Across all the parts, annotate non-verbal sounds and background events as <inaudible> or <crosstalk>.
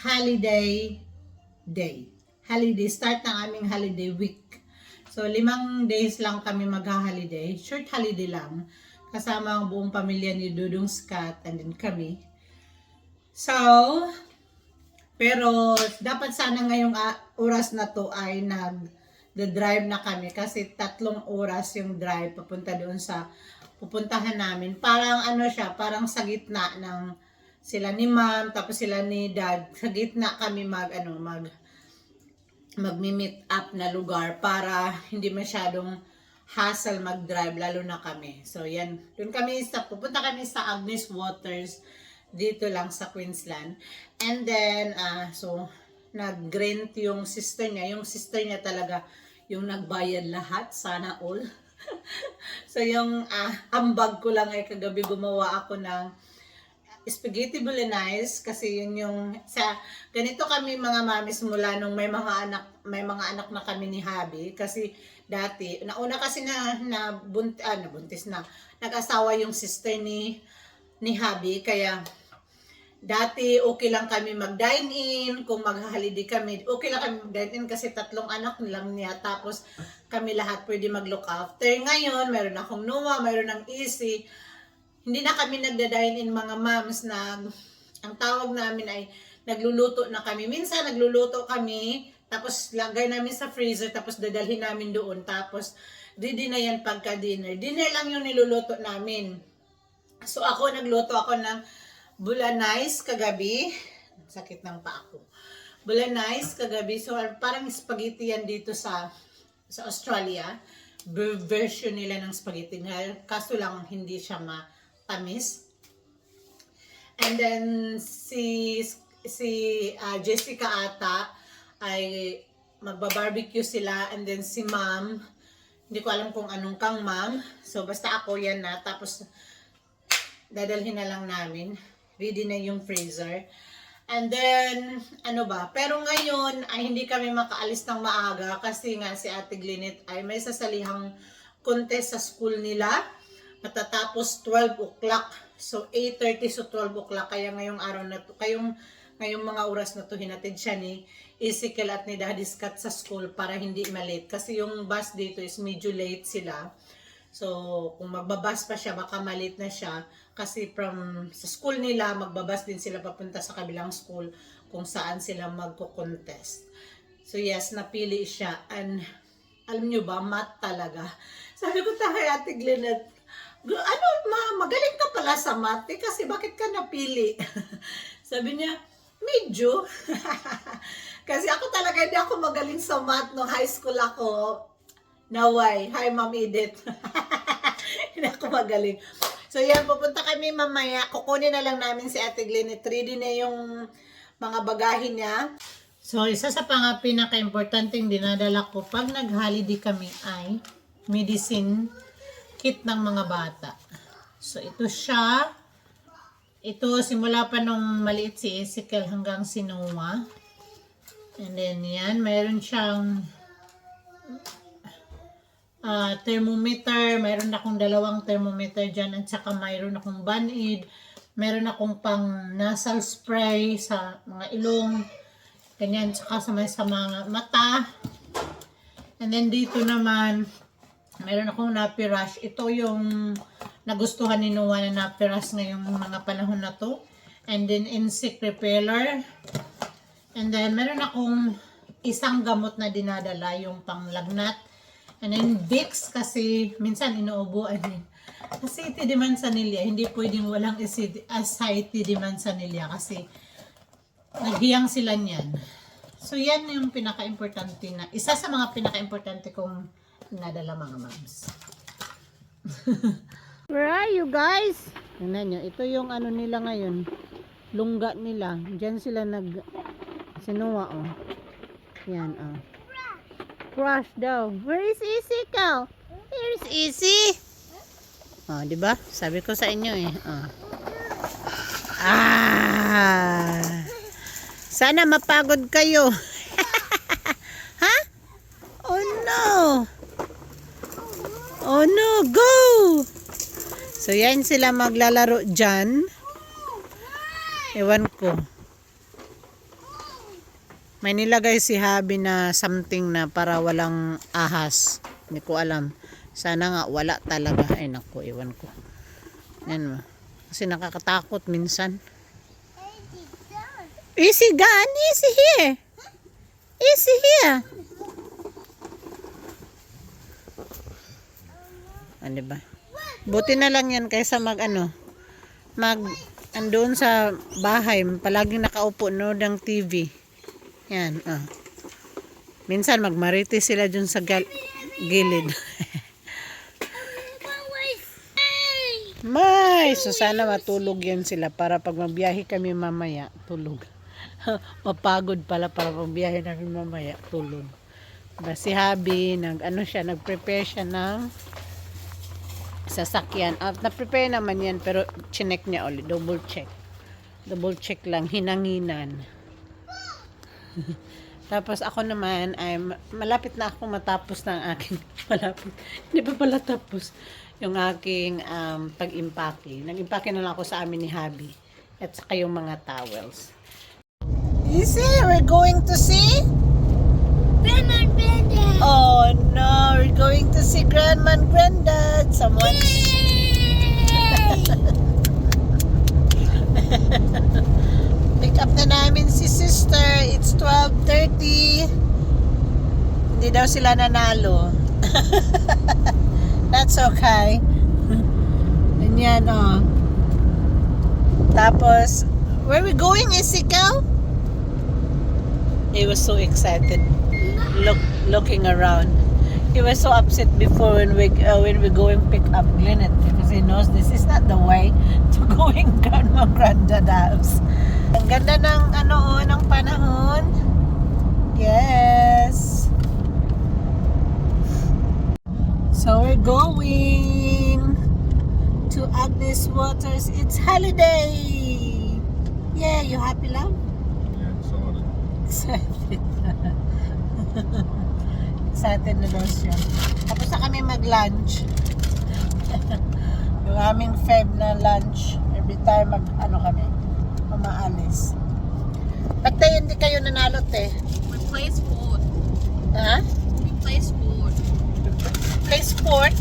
holiday day. Holiday, start ng aming holiday week. So, limang days lang kami magha-holiday. Short holiday lang. Kasama ang buong pamilya ni Dudong Scott and then kami. So, pero dapat sana ngayong ah, oras na to ay nag the drive na kami kasi tatlong oras yung drive papunta doon sa pupuntahan namin. Parang ano siya, parang sa gitna ng sila ni ma'am, tapos sila ni dad. Sa gitna kami mag ano, mag magmi-meet up na lugar para hindi masyadong hassle mag-drive lalo na kami. So yan, doon kami sa pupunta kami sa Agnes Waters dito lang sa Queensland. And then ah so nag-rent yung sister niya. Yung sister niya talaga yung nagbayad lahat, sana all. <laughs> so yung ah, ambag ko lang ay kagabi gumawa ako ng spaghetti bolognese kasi yun yung sa ganito kami mga mamis mula nung may mga anak may mga anak na kami ni Habi kasi dati nauna kasi na na bunt, ah, nabuntis na. Nag-asawa yung sister ni ni Habi kaya dati okay lang kami mag-dine in kung mag-holiday kami okay lang kami mag-dine in kasi tatlong anak lang niya. Tapos kami lahat pwede mag-look after. Ngayon meron akong Noah meron ng Easy hindi na kami nagda-dine in mga moms na ang tawag namin ay nagluluto na kami. Minsan nagluluto kami, tapos lagay namin sa freezer, tapos dadalhin namin doon, tapos ready na yan pagka dinner. Dinner lang yung niluluto namin. So ako nagluto ako ng bulanais kagabi. Sakit ng pa ako. Bulanais kagabi. So parang spaghetti yan dito sa sa Australia. Ver- Version nila ng spaghetti. Kaso lang hindi siya matamis. And then si si ah, Jessica ata ay magba-barbecue sila and then si ma'am hindi ko alam kung anong kang ma'am. So basta ako yan na tapos dadalhin na lang namin. Ready na yung freezer. And then, ano ba? Pero ngayon ay hindi kami makaalis ng maaga kasi nga si Ate Glinit ay may sasalihang contest sa school nila. Matatapos 12 o'clock. So, 8.30 so 12 o'clock. Kaya ngayong araw na to, kayong ngayong mga oras na to, hinatid siya ni Ezekiel at ni Daddy Scott sa school para hindi malate. Kasi yung bus dito is medyo late sila. So, kung magbabas pa siya, baka malate na siya. Kasi from sa school nila, magbabas din sila papunta sa kabilang school kung saan sila magko-contest. So, yes, napili siya. And, alam nyo ba, math talaga. <laughs> Sabi ko tayo, Ate Glenette, "Gu- ano, ma, magaling ka pala sa math, eh, kasi bakit ka napili? <laughs> Sabi niya, medyo. <laughs> kasi ako talaga, hindi ako magaling sa math nung high school ako. Naway. Hi, Ma'am Edith. <laughs> Hindi ako magaling. So, yan, pupunta kami mamaya. Kukunin na lang namin si Ate Glennet. Ready na yung mga bagahin niya. So, isa sa pang pinaka-importanting dinadala ko pag nag-holiday kami ay medicine kit ng mga bata. So, ito siya. Ito, simula pa nung maliit si Ezekiel hanggang si Noah. And then, yan, mayroon siyang ah, thermometer, mayroon akong dalawang thermometer dyan at saka mayroon akong band-aid, mayroon akong pang nasal spray sa mga ilong, ganyan, saka sa mga mata. And then dito naman, mayroon akong nappy rush. Ito yung nagustuhan ni Noah na nappy rush ngayong mga panahon na to. And then insect repeller. And then meron akong isang gamot na dinadala, yung panglagnat. And then Vicks kasi minsan inuubuan din. Aceti di manzanilla, hindi pwedeng walang aceti di manzanilla kasi naghiyang sila niyan. So yan yung pinaka-importante na, isa sa mga pinaka-importante kong nadala mga moms. <laughs> Where are you guys? Tingnan nyo, ito yung ano nila ngayon. Lungga nila. Diyan sila nag sinuwa oh. Yan oh. Crush daw. Where is Easy cow? Here is Easy. Oh, di ba? Sabi ko sa inyo eh. Oh. Ah. Sana mapagod kayo. <laughs> ha? Oh no. Oh no, go! So yan sila maglalaro dyan. Ewan ko. May nilagay si Habi na something na para walang ahas. Hindi ko alam. Sana nga wala talaga. Ay naku, iwan ko. Yan mo. Kasi nakakatakot minsan. Easy gun, easy here. Easy here. Ano ba? Buti na lang yan kaysa mag ano, mag andoon sa bahay, palaging nakaupo no ng TV. Yan, ah. Minsan magmariti sila dun sa gal- gilid. <laughs> May, so sana matulog yan sila para pag magbiyahe kami mamaya, tulog. <laughs> Mapagod pala para pag biyahe namin mamaya, tulog. Ba si Habi, nag ano siya, nag-prepare siya ng sasakyan. Ah, na-prepare naman yan pero chinek niya ulit, double check. Double check lang, hinanginan. <laughs> Tapos ako naman ay ma- malapit na ako matapos ng aking <laughs> malapit. Hindi pa pala tapos yung aking um, pag-impake. Nag-impake na lang ako sa amin ni Habi at saka yung mga towels. Easy, we're going to see? Batman Bandit! Oh no, going to see grandma and granddad. Someone pick up na namin si sister. It's 12.30. Hindi daw sila nanalo. <laughs> That's okay. Ganyan, oh. Tapos, where we going, Isikaw? He was so excited look looking around. He was so upset before when we uh, when we go and pick up Glennet because he knows this is not the way <laughs> to going grandma granddad house. Ang ganda ng ano oh, ng panahon. Yes. So we're going to Agnes Waters. It's holiday. Yeah, you happy love? Yeah, excited. Excited. <laughs> Excited na daw siya. Tapos na kami mag-lunch. <laughs> yung aming feb na lunch. Every time mag, ano kami, umaalis. Ba't tayo hindi kayo nanalo, te? We play sport. Ha? We play sport. <laughs> Play sport?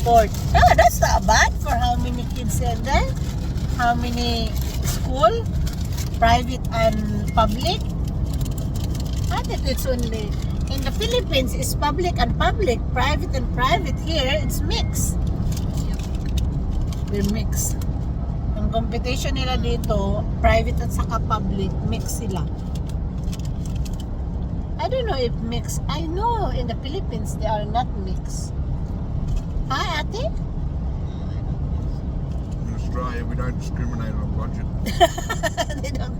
Sport. Ah, that's not bad for how many kids are there? How many school? Private and public? I think it's only in the Philippines it's public and public, private and private. Here it's mixed. They're mixed. Ang competition nila dito, private at saka public, mix sila. I don't know if mix. I know in the Philippines they are not mixed. Hi, ate? In Australia, we don't discriminate on budget. <laughs> they don't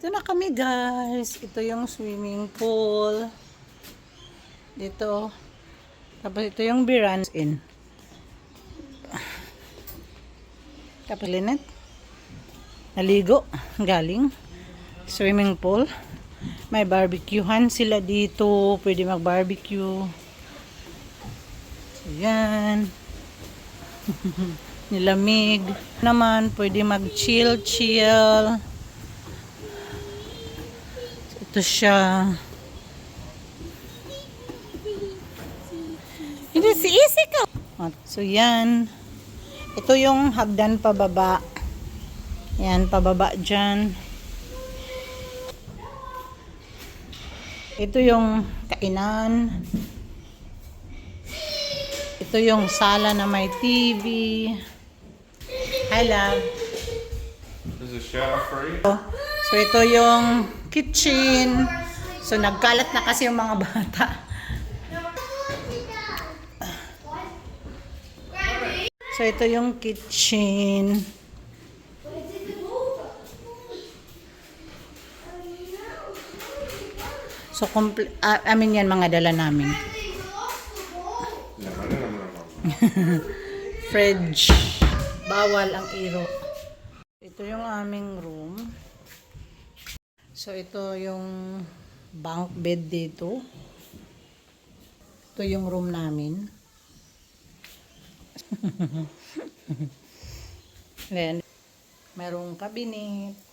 dito na kami guys. Ito yung swimming pool. Dito. Tapos ito yung Birans in. Tapos linet. Naligo. Galing. Swimming pool. May barbecuehan sila dito. Pwede mag-barbecue. So, yan. <laughs> Nilamig. Naman, pwede mag-chill, chill. Ito siya. Hindi, si Easy ka. So, yan. Ito yung hagdan pababa. Yan, pababa dyan. Ito yung kainan. Ito yung sala na may TV. Hi, love. Is the shower free? So, ito yung kitchen. So, nagkalat na kasi yung mga bata. So, ito yung kitchen. So, comple- ah, amin yan mga dala namin. <laughs> Fridge. Bawal ang iro. Ito yung aming room. So, ito yung bunk bed dito. Ito yung room namin. <laughs> Then, merong cabinet.